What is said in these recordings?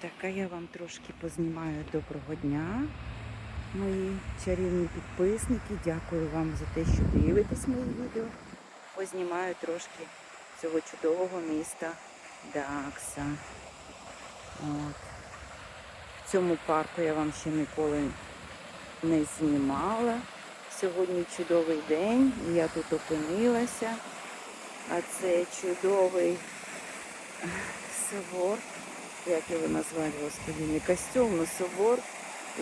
Так, а я вам трошки познімаю доброго дня, мої чарівні підписники. Дякую вам за те, що дивитесь мої відео. Познімаю трошки цього чудового міста Дакса. От. В цьому парку я вам ще ніколи не знімала. Сьогодні чудовий день, я тут опинилася. А це чудовий собор, як його назвали, господи, не костюм, але собор.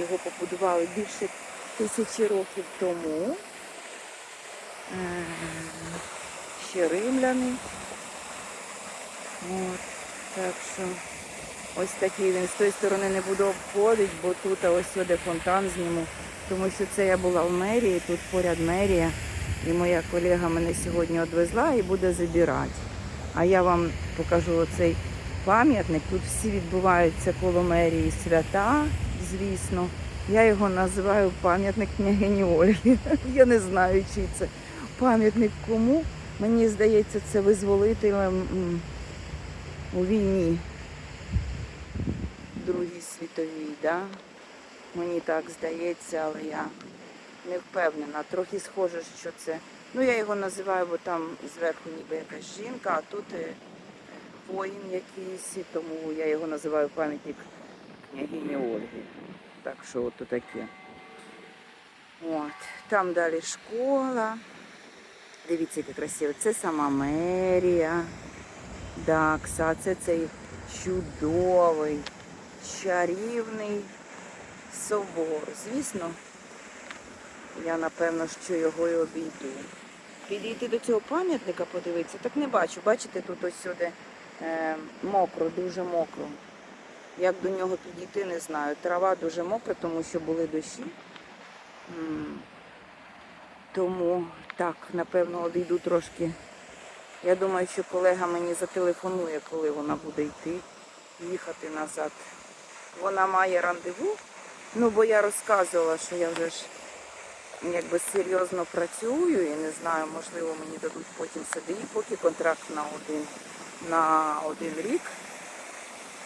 Його побудували більше тисячі років тому. Е, Ще римляни. От, так що ось такий він з тої сторони не буду обходити, бо тут ось сюди фонтан зніму. Тому що це я була в мерії, тут поряд мерія. І моя колега мене сьогодні відвезла і буде забирати. А я вам покажу оцей пам'ятник. Тут всі відбуваються коло мерії свята, звісно. Я його називаю пам'ятник княгині Ольги. Я не знаю, чи це пам'ятник кому. Мені здається, це визволителем у війні Другій світовій. Да? Мені так здається, але я не впевнена. Трохи схоже, що це. Ну, я його називаю, бо там зверху ніби якась жінка, а тут воїн якийсь, тому я його називаю пам'ятник княгині Ольги. Так що от таке. От. Там далі школа. Дивіться, яке красиво. Це сама мерія. Дакса, це цей чудовий, чарівний собор. Звісно, я напевно, що його і обійду. Підійти до цього пам'ятника, подивитися, так не бачу. Бачите, тут ось сюди мокро, дуже мокро. Як до нього підійти, не знаю. Трава дуже мокра, тому що були дощі. Тому так, напевно, обійду трошки. Я думаю, що колега мені зателефонує, коли вона буде йти, їхати назад. Вона має рандеву. Ну, бо я розказувала, що я вже ж якби серйозно працюю і не знаю, можливо, мені дадуть потім сидіти, поки контракт на один, на один рік,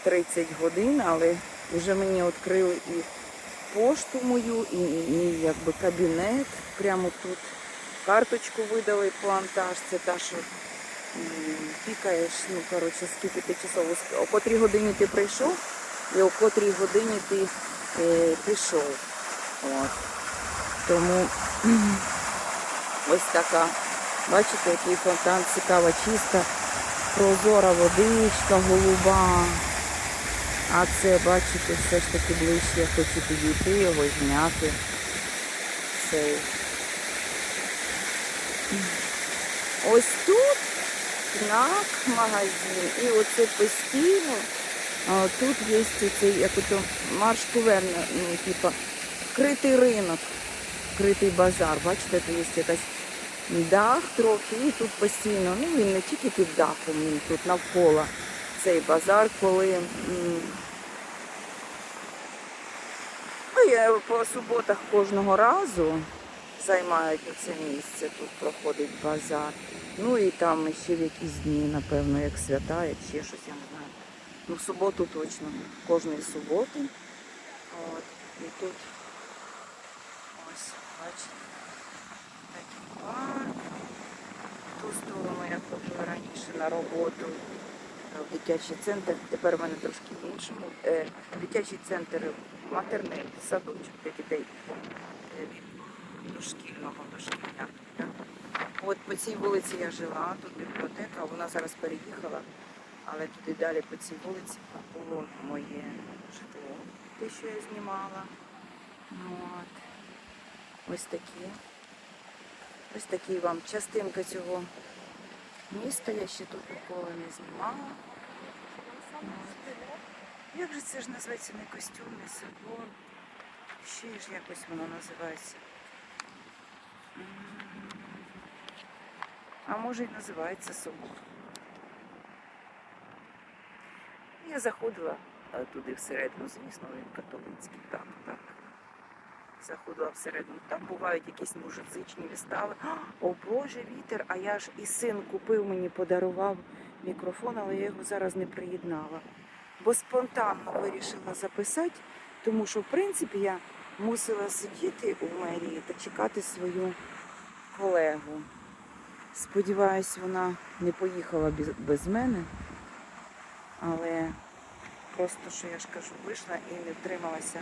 30 годин, але вже мені відкрили і пошту мою, і мій якби кабінет прямо тут. Карточку видали плантаж, це та, що пікаєш, ну, коротше, скільки ти часов, о котрій годині ти прийшов, і о котрій годині ти е, пішов. От. Тому ось така. Бачите, який фонтан, цікава, чиста, прозора водичка, голуба. А це, бачите, все ж таки ближче, я хочу підійти, його зняти. Цей. Ось тут КНАК магазин. І оце постійно. Тут є цей, як ото марш кувен, ну, типа, вкритий ринок, вкритий базар. Бачите, тут є якась дах трохи, і тут постійно, ну він не тільки під дахом, він тут навколо цей базар, коли ну, я по суботах кожного разу займають це місце, тут проходить базар. Ну і там ще в якісь дні, напевно, як свята, як ще щось, я не знаю. Ну, в суботу точно, кожної суботи. От. І тут бачите, такий парк. Ту сторону я ходила раніше на роботу в дитячий центр. Тепер в мене трошки в іншому. Е, дитячий центр матерний садочок для дітей е, від дошкільного дошкільня. От по цій вулиці я жила, тут бібліотека, вона зараз переїхала, але туди далі по цій вулиці було моє житло, те, що я знімала. Ну, От. Ось такі. Ось такий вам частинка цього міста. Я ще тут ніколи не знімала. Як же це ж називається не костюм, не собор? Ще ж якось воно називається. А може і називається собор. Я заходила туди всередину, звісно, він католицький, так. Заходила всередину. Там бувають якісь мужицичні вистави. О Боже, вітер! А я ж і син купив мені, подарував мікрофон, але я його зараз не приєднала. бо спонтанно вирішила записати, тому що, в принципі, я мусила сидіти у мерії та чекати свою колегу. Сподіваюсь, вона не поїхала без, мене, але просто, що я ж кажу, вийшла і не втрималася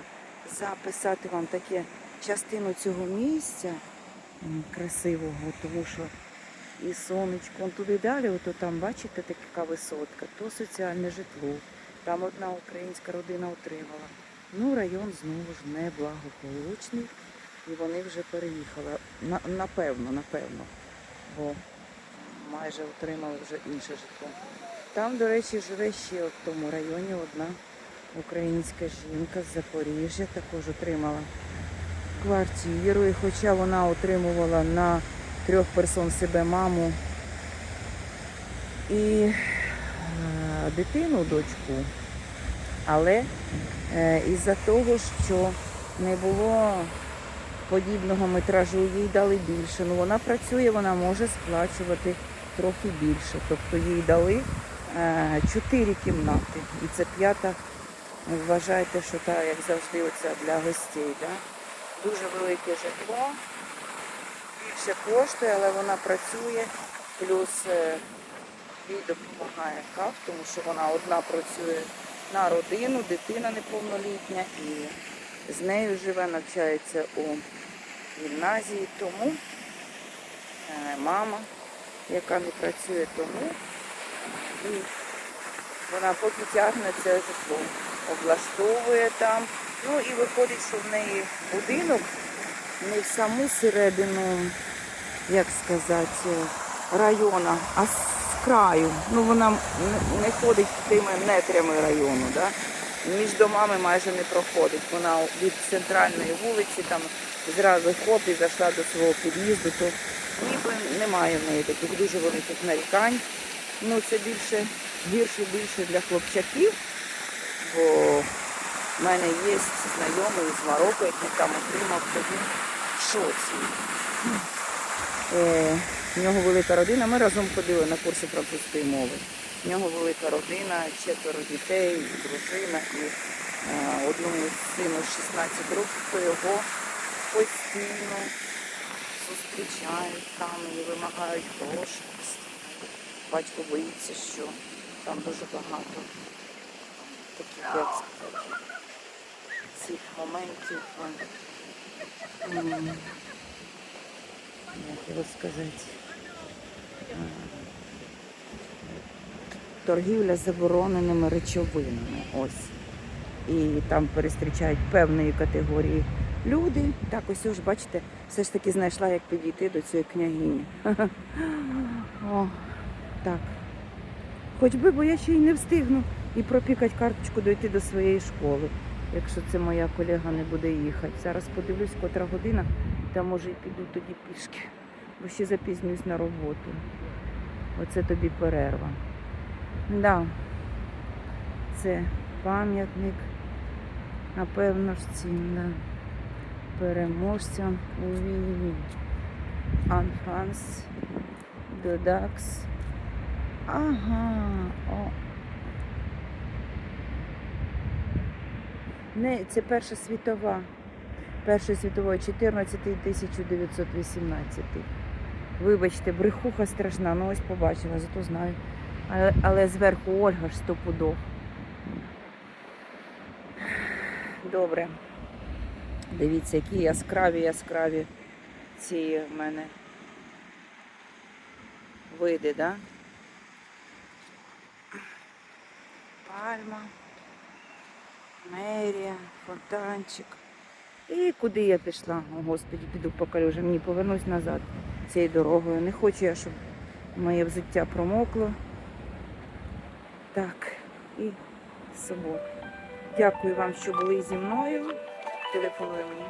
записати вам таке частину цього місця красивого, тому що і сонечко, он туди далі, ото там, бачите, така висотка, то соціальне житло. Там одна українська родина отримала. Ну, район знову ж неблагополучний, і вони вже переїхали. На, напевно, напевно, бо майже отримали вже інше житло. Там, до речі, живе ще в тому районі одна українська жінка з Запоріжжя, також отримала квартиру. І хоча вона отримувала на трьох персон себе маму і е, дитину, дочку, але е, із-за того, що не було подібного метражу, їй дали більше. Ну вона працює, вона може сплачувати трохи більше. Тобто їй дали е, чотири кімнати. І це п'ята, вважайте, що та, як завжди, оця для гостей. Да? Дуже велике житло, більше коштує, але вона працює, плюс е, їй допомагає КАФ, тому що вона одна працює на родину, дитина неповнолітня і з нею живе, навчається у гімназії, тому е, мама, яка не працює, тому і вона поки тягне це житло, облаштовує там. Ну і виходить, що в неї будинок не в саму середину, як сказати, району, а з краю. Ну вона не- ходить тими нетрями району. Да? Між домами майже не проходить. Вона від центральної вулиці там зразу хоп і зайшла до свого під'їзду, то ніби немає в неї таких дуже великих нарікань. Ну це більше гірше більше для хлопчаків, бо в мене є знайомий з Марокко, який там отримав тоді шоці. Е, в нього велика родина. Ми разом ходили на курси французької мови. В нього велика родина, четверо дітей, дружина і е, одному сину 16 років, то його постійно зустрічають там і вимагають гроші. Батько боїться, що там дуже багато таких, як цих моментів. Як його сказати? Торгівля забороненими речовинами. Ось. І там перестрічають певної категорії люди. Так, ось ж, бачите, все ж таки знайшла, як підійти до цієї княгині. О, так. Хоч би, бо я ще й не встигну і пропікати карточку дойти до своєї школи, якщо це моя колега не буде їхати. Зараз подивлюсь, котра година, та може і піду тоді пішки, бо ще запізнююсь на роботу. Оце тобі перерва. Да. Це пам'ятник, напевно ж цим да. переможцям у війні. Анфанс, Додакс. Ага. О. Не, це Перша світова. Першої світової 14 1918. Вибачте, брехуха страшна, ну ось побачила, зато знаю. Але, але зверху Ольга ж стопудов. Добре. Дивіться, які яскраві, яскраві ці в мене види, да? Пальма, мерія, фонтанчик. І куди я пішла? О, Господі, піду по калюжам. мені повернусь назад цією дорогою. Не хочу я, щоб моє взуття промокло. Так, і собор. Дякую вам, що були зі мною. Телефонуй мені.